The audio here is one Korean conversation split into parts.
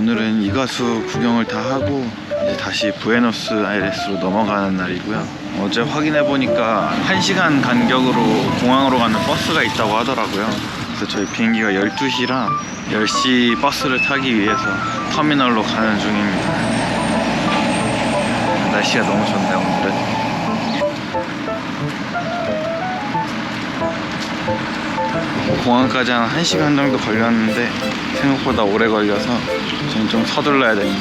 오늘은 이가수 구경을 다 하고 이제 다시 부에노스 아이레스로 넘어가는 날이고요. 어제 확인해 보니까 1시간 간격으로 공항으로 가는 버스가 있다고 하더라고요. 그래서 저희 비행기가 12시라 10시 버스를 타기 위해서 터미널로 가는 중입니다. 날씨가 너무 좋네요, 오늘은. 공항까지 한 1시간 정도 걸렸는데 생각보다 오래 걸려서 지금 좀 서둘러야 됩니다.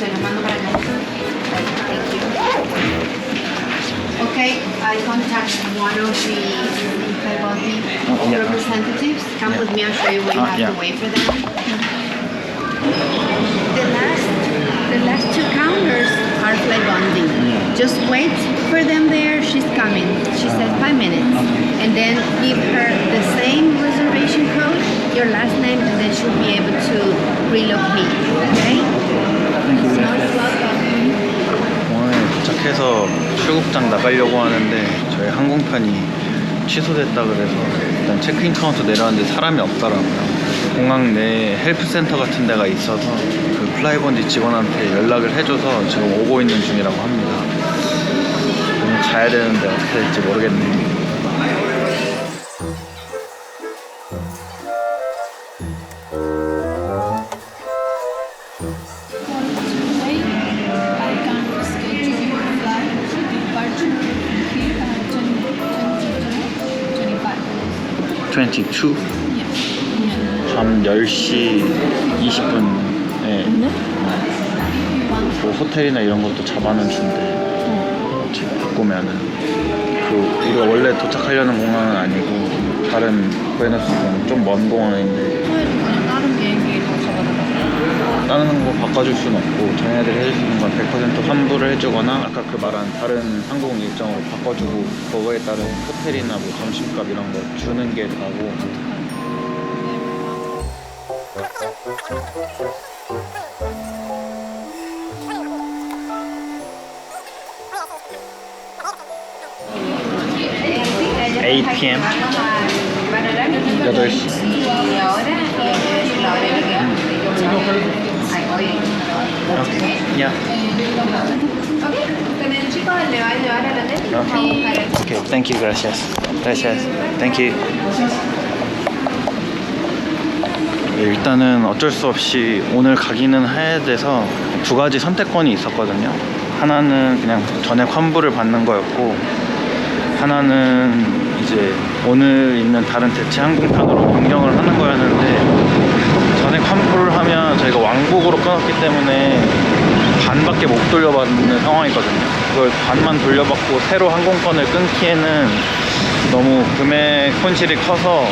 Te lo mando para allá. Okay, I contact one of the Flybondi Oh, yeah. representatives. Come with me, I'll show you where you Ah, have yeah. to wait for them. The last, the last two counters are Flybondi. Just wait for them there. She's coming. Said five minutes. And then give her the same reservation code, your last name, and then she'll be able to relocate. Okay? You're welcome. 공항에 도착해서 출국장 나가려고 하는데 저희 항공편이 취소됐다 그래서 일단 체크인 카운터 내려왔는데 사람이 없더라고요. 공항 내 헬프센터 같은 데가 있어서 그 플라이본디 직원한테 연락을 해줘서 지금 오고 있는 중이라고 합니다. 가야 되는데 어떻게 될지 모르겠네요. Today, I can schedule your flight departure here at 20, 22 Yeah. 밤 10시 20분에 뭐 호텔이나 이런 것도 잡아는 준대 바꾸면은 그 우리가 원래 도착하려는 공항은 아니고 다른 부에노스 공항 좀먼 공항인데 다른 비행기로 잡아달라고. 다른 거 바꿔줄 수는 없고 자네들이 해줄 수 있는 건 100% 환불을 해주거나 아까 그 말한 다른 항공 일정으로 바꿔주고 그거에 따른 호텔이나 뭐 점심값 이런 거 주는 게 다고 8 p.m. 8시. Okay. Yeah. Okay. Thank you. Gracias. Gracias. Thank you. 네, 일단은 어쩔 수 없이 오늘 가기는 해야 돼서 두 가지 선택권이 있었거든요. 하나는 그냥 전액 환불을 받는 거였고 하나는 이제 오늘 있는 다른 대체 항공편으로 변경을 하는 거였는데 전액 환불을 하면 저희가 왕복으로 끊었기 때문에 반밖에 못 돌려받는 상황이거든요. 그걸 반만 돌려받고 새로 항공권을 끊기에는 너무 금액 손실이 커서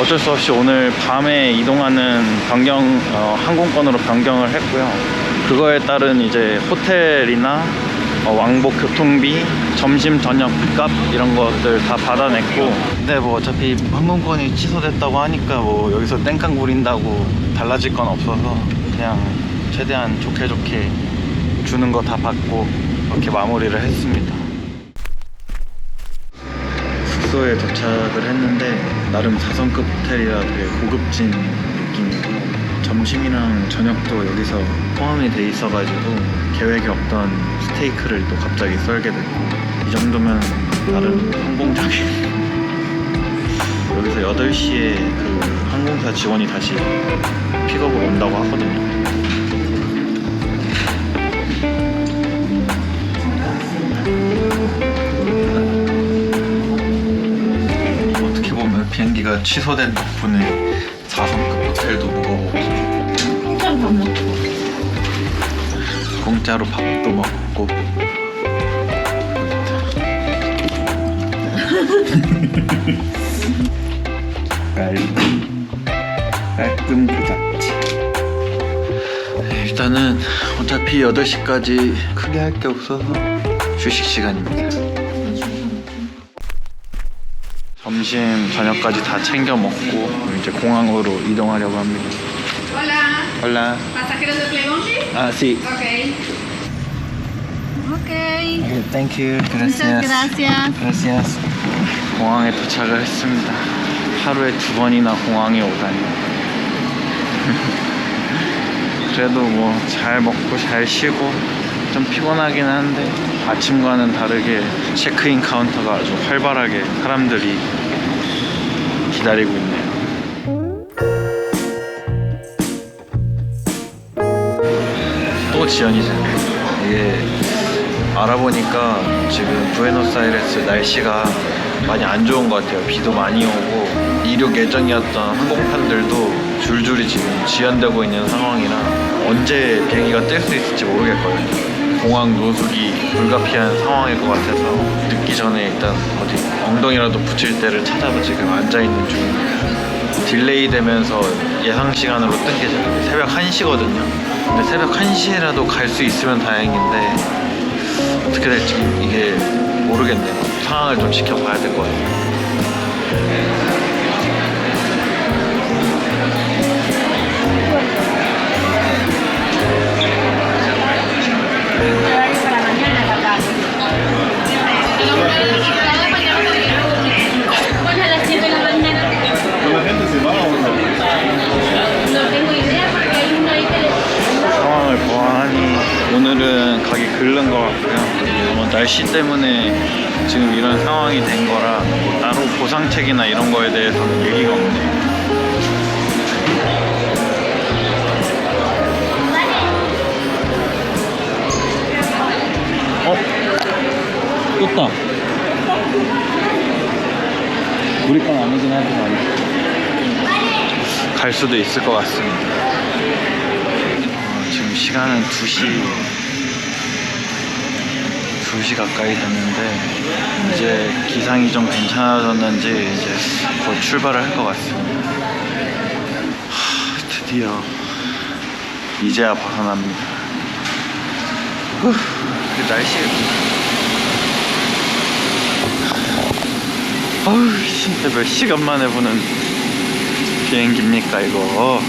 어쩔 수 없이 오늘 밤에 이동하는 변경 어, 항공권으로 변경을 했고요. 그거에 따른 이제 호텔이나 어, 왕복 교통비, 점심 저녁 값 이런 것들 다 받아냈고 근데 뭐 어차피 항공권이 취소됐다고 하니까 뭐 여기서 땡깡 부린다고 달라질 건 없어서 그냥 최대한 좋게 좋게 주는 거 다 받고 그렇게 마무리를 했습니다. 숙소에 도착을 했는데 나름 4성급 호텔이라 되게 고급진 느낌이고 점심이랑 저녁도 여기서 포함이 돼 있어가지고 계획에 없던 스테이크를 또 갑자기 썰게 됐고 이 정도면 나름 성공적인 여기서 8시에 그 항공사 직원이 다시 픽업을 온다고 하거든요. 어떻게 보면 비행기가 취소된 덕분에 4성급 호텔도 묵 공짜로 밥도 먹고 깔끔 깔끔 그 자체 일단은 어차피 8시까지 크게 할 게 없어서 휴식 시간입니다 점심 저녁까지 다 챙겨 먹고 이제 공항으로 이동하려고 합니다 Hola, Hola. ¿pasajeros de Playbondi? Ah, sí. Ok. 오케이. Thank you. Muchas gracias. Gracias. 공항에 도착을 했습니다. 하루에 두 번이나 공항에 오다니. 그래도 뭐 잘 먹고 잘 쉬고 좀 피곤하긴 한데 아침과는 다르게 체크인 카운터가 아주 활발하게 사람들이 기다리고 있네요. 또 지연이잖아요. 이게 알아보니까 지금 부에노스아이레스 날씨가 많이 안 좋은 것 같아요. 비도 많이 오고 이륙 예정이었던 항공편들도 줄줄이 지금 지연되고 있는 상황이라 언제 비행기가 뜰 수 있을지 모르겠거든요. 공항 노숙이 불가피한 상황일 것 같아서 늦기 전에 일단 어디 엉덩이라도 붙일 때를 찾아서 지금 앉아 있는 중입니다. 딜레이 되면서 예상 시간으로 뜬 게 새벽 1시거든요. 근데 새벽 1시에라도 갈 수 있으면 다행인데 어떻게 될지 이게 모르겠네요. 상황을 좀 지켜봐야 될 것 같아요. 오늘은 가기 글른 것 같고요. 뭐 날씨 때문에 지금 이런 상황이 된 거라 뭐 따로 보상책이나 이런 거에 대해서는 얘기가 없네요. 어? 떴다. 우리 건 아니긴 하지만 갈 수도 있을 것 같습니다. 시간은 2시 2시 가까이 됐는데 이제 기상이 좀 괜찮아졌는지 이제 곧 출발을 할 것 같습니다. 하, 드디어 이제야 벗어납니다. 후, 그 날씨 어우 진짜 몇 시간 만에 보는 비행기입니까 이거